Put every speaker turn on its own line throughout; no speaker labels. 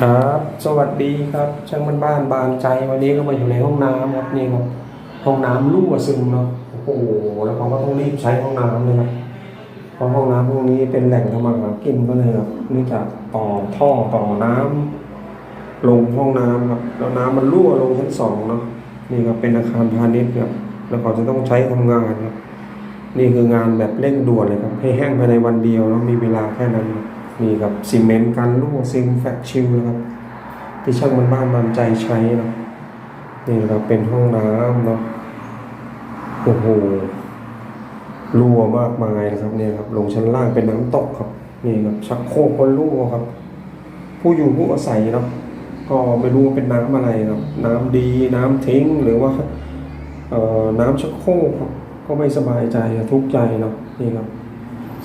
ครับ สวัสดีครับ ช่างบ้านบ้านบานใจวันนี้ก็มาอยู่ในห้องน้ำครับนี่ครับห้องน้ำรั่วซึมเนาะโอ้โหแล้วผมก็ต้องรีบใช้ห้องน้ำเลยครับเพราะห้องน้ำพวกนี้เป็นแหล่งทำมาหากินก็เลยครับเนื่องจากต่อท่อต่อน้ำลงห้องน้ำครับแล้วน้ำมันรั่วลงชั้นสองเนาะนี่ครับเป็นอาคารพาณิชย์ครับแล้วก็จะต้องใช้ทำงานครับนี่คืองานแบบเร่งด่วนเลยครับให้แห้งภายในวันเดียวแล้วมีเวลาแค่นั้นครับ นี่ครับซีเมนต์กันรั่วซิงแฟกชิลนะครับ ที่ช่างมันบ้านมันใจใช้นะนี่เราเป็นห้องน้ำเนาะโอ้โหรั่วมากมายนะครับเนี่ยครับลงชั้นล่างเป็นน้ำตกครับนี่ครับชักโครกก็รั่วครับ ผู้อยู่ผู้อาศัยเนาะก็ไม่รู้ว่าเป็นน้ำอะไรครับ น้ำดีน้ำทิ้งหรือว่าเอ่อน้ำชักโครกครับก็ไม่สบายใจทุกข์ใจเนาะนี่ครับ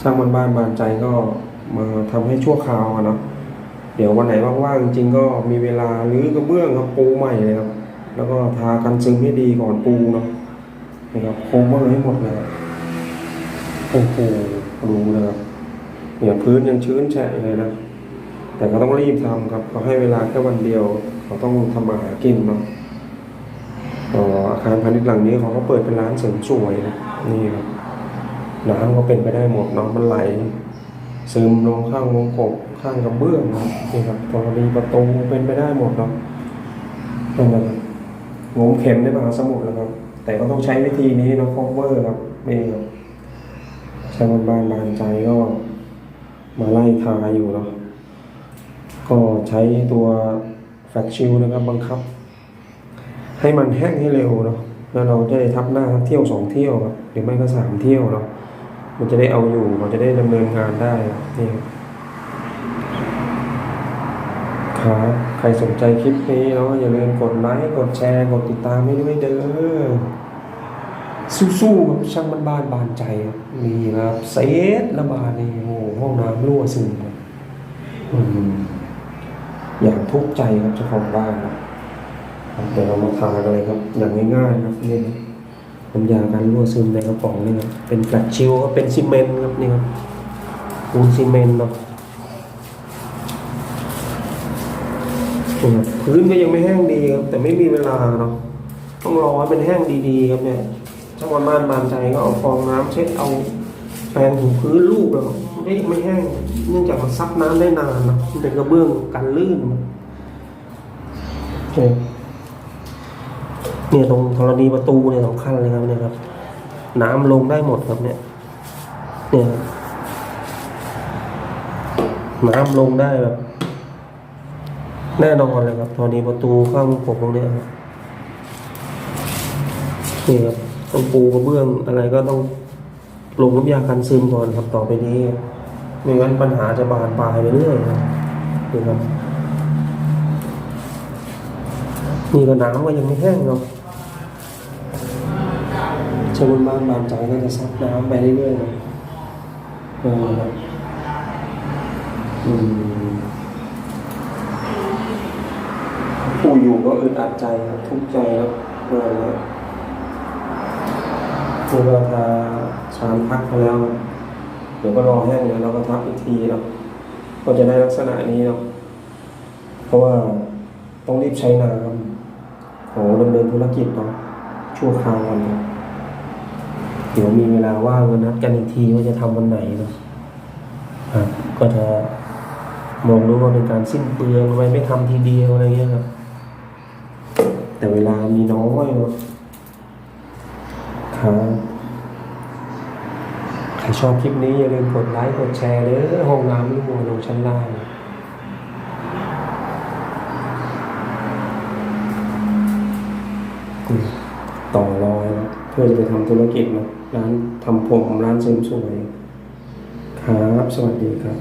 ช่างมันบ้านบานใจก็ มาทำให้ชั่วคราวนะเดี๋ยววันไหนว่างๆจริงก็มีเวลารื้อกระเบื้องครับปูใหม่เลยครับแล้วก็ทากันซึมให้ดีก่อนปูเนาะนะครับโคเวอร์ให้หมดเลยโอ้โหรู้นะครับเนี่ยพื้นยังชื้นแฉะเลยนะแต่ก็ต้องรีบทำครับเขาให้เวลาแค่วันเดียวเขาต้องทำมาหากินเนาะอ๋ออาคารพาณิชย์หลังนี้เขาก็เปิดเป็นร้านเสริมสวยนะนี่ครับน้ำก็เป็นไปได้หมดเนาะมันไหล ซึมลงข้างวงกบข้างกระเบื้องนะนี่ครับกรณีประตูเป็นไปได้หมดเนาะนั่นแหละครับงมเข็มในมหาสมุทรแล้วครับ แต่ก็ต้องใช้วิธีนี้นะคอเวอร์ครับนี่ครับใช้บานบานบานใจก็มาไล่ทาอยู่เนาะก็ใช้ตัวแฟกชิลนะครับบังคับ ให้มันแห้งให้เร็วเนาะแล้วเราจะได้ทับหน้าทักเที่ยวสองเที่ยวครับหรือไม่ก็สามเที่ยวเนาะ มันจะได้เอาอยู่ มันจะได้ดำเนินงานได้นี่ครับใครสนใจคลิปนี้เนาะอย่าลืมกดไลค์กดแชร์กดติดตามให้ด้วยเด้อสู้ๆครับช่างบ้านบ้านๆบานใจครับนี่ครับเซตระบาดนี่โอ้ห้องน้ำรั่วซึมอืมอย่างทุกข์ใจครับเจ้าของบ้านครับเดี๋ยวเรามาทากันเลยครับ อย่างง่ายๆครับนี่ น้ำยาการรั่วซึมในกระป๋องนี่ครับเป็นแฟลตชิลก็เป็นซีเมนต์ครับนี่ครับปูนซีเมนต์เนาะพื้นก็ยังไม่แห้งดีครับ แต่ไม่มีเวลาเนาะต้องรอให้มันแห้งดีๆครับเนี่ยช่างวันบ้านบานใจก็เอาฟองน้ำเช็ดเอาแปรงถูพื้นลูกแล้วไม่ไม่แห้ง เนื่องจากมันซับน้ำได้นานเนาะมันเป็นกระเบื้องกันลื่นเนี่ย เนี่ยตรงธรณีประตูเนี่ยสำคัญเลยครับเนี่ยครับ น้ำลงได้หมดครับเนี่ยเนี่ยน้ำลงได้แบบ แน่นอนเลยครับธรณีประตูข้างผมตรงเนี้ยครับนี่ครับต้องปูกระเบื้องอะไรก็ต้องลงน้ำยากันซึมก่อนครับต่อไปนี้ไม่งั้นปัญหาจะบานปลายไปเรื่อยครับนี่ครับนี่ก็น้ำก็ยังไม่แห้งครับ ชาวบ้านบานใจก็จะซับน้ำไปเรื่อยๆนะเออครับอืมผู้อยู่ก็อึดอัดใจครับทุกข์ใจครับเออครับเมื่อเราทาชามพักไปแล้วเดี๋ยวก็รอแห้งเดี๋ยวเราก็ทับอีกทีเนาะก็จะได้ลักษณะนี้เนาะเพราะว่าต้องรีบใช้น้ำโหดำเนินธุรกิจเนาะชั่วคราววันเดีย เดี๋ยวมีเวลาว่างก็นัดกันอีกทีว่าจะทำวันไหนเนาะครับก็จะมองดูว่าเป็นการสิ้นเปลืองทำไมไม่ทำทีเดียวอะไรเงี้ยครับ แต่เวลามีน้อยเนาะครับใครชอบคลิปนี้อย่าลืมกดไลค์กดแชร์เด้อห้องน้ำลูกมัวลงชั้นล่างต่อรอยนะ พื่อจะไปทำธุรกิจเนะร้านทำผมร้านเสริมสวย ครับ สวัสดีครับ